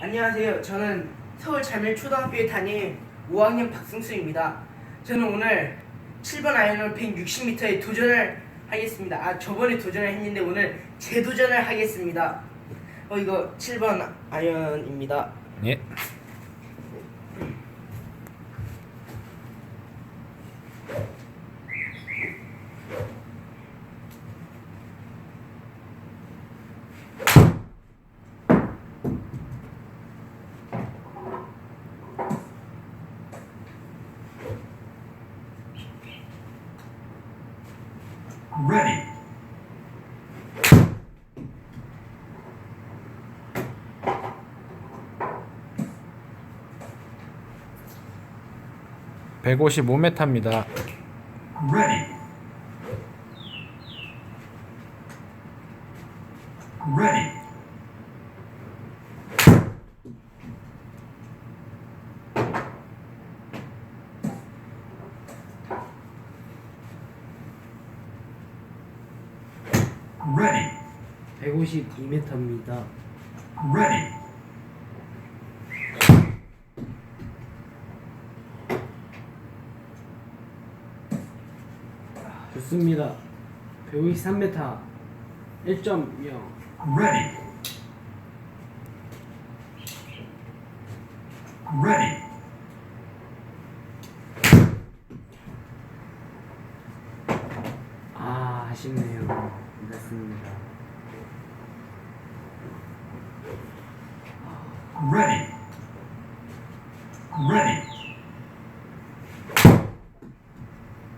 안녕하세요. 저는 서울 자밀초등학교에 다닌 5학년 박승수입니다. 저는 오늘 7번 아이언을 160m에 도전을 하겠습니다. 아 저번에 도전을 했는데 오늘 재도전을 하겠습니다. 어 이거 7번 아이언입니다. 예. Ready. (155m입니다) Ready. Ready. Ready. 152m입니다. Ready. 좋습니다. 153m 1.0 Ready. Ready. 아 아쉽네요. 늦습니다. Ready. Ready.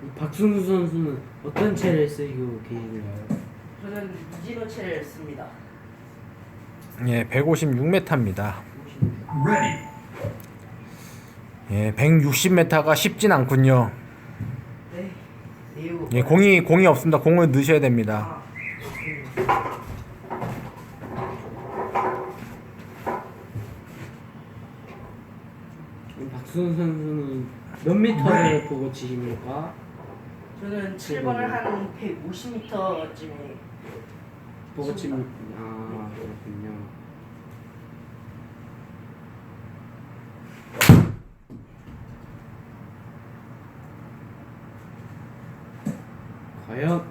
이 박승수 선수는 어떤 채를 쓰고 계신가요? 저는 이진호체를 씁니다. 예 (156m입니다) Ready. 예 (160m가) 쉽진 않군요 네. 예 공이 공이 없습니다 공을 넣으셔야 됩니다 아, 박승수 선수는 몇 미터를 보고 치십니까? 저는 7번을 한 150m쯤에 보고 치면 아 그렇군요. 과연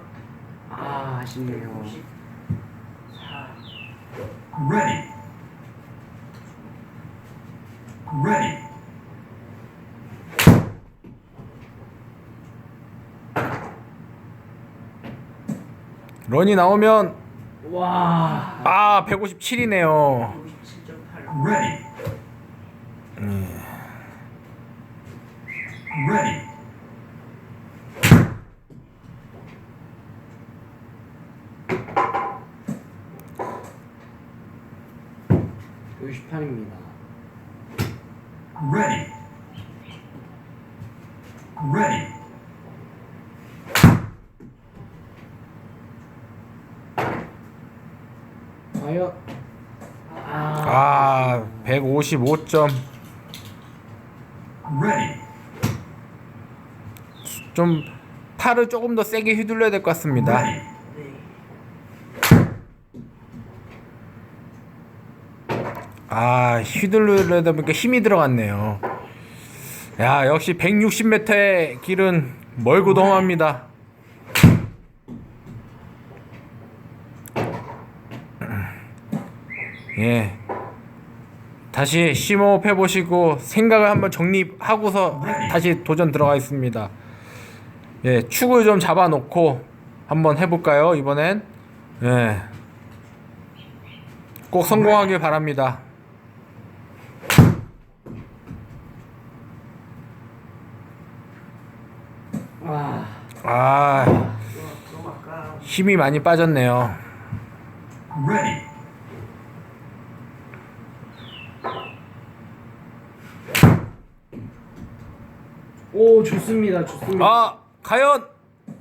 아 아쉽네요. 54 Ready. Ready. 런이 나오면 와 아 (157이네요) 57.8 Ready. Ready. 십8입니다 Ready. Ready. 과연 아, 아 (155점) Ready. 좀 팔을 조금 더 세게 휘둘러야 될 것 같습니다 Ready. 네. 아 휘둘러다 보니까 힘이 들어갔네요. 야 역시 160m의 길은 멀고도 험합니다. 예. 다시 심호흡 해 보시고 생각을 한번 정립하고서 다시 도전 들어가겠습니다. 예 축을 좀 잡아놓고 한번 해볼까요 이번엔? 예 꼭 성공하길 바랍니다 와 아 힘이 많이 빠졌네요. Ready. 오 좋습니다 좋습니다. 아 과연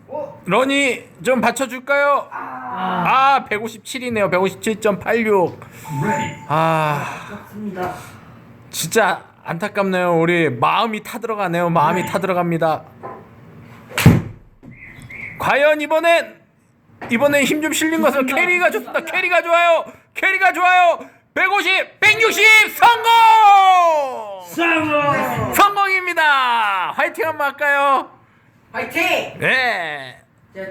어? 런이 좀 받쳐줄까요? 아, 아 157이네요. 157.86. Ready. 아 아깝습니다. 진짜 안타깝네요. 우리 마음이 타 들어가네요. 마음이 타 들어갑니다. 과연 이번엔 이번엔 힘 좀 실린 것은 캐리가 좋습니다. 캐리가 좋아요. 캐리가 좋아요. 150, 160 성공! 성공! 성공입니다. 화이팅 한번 할까요? 화이팅! 네.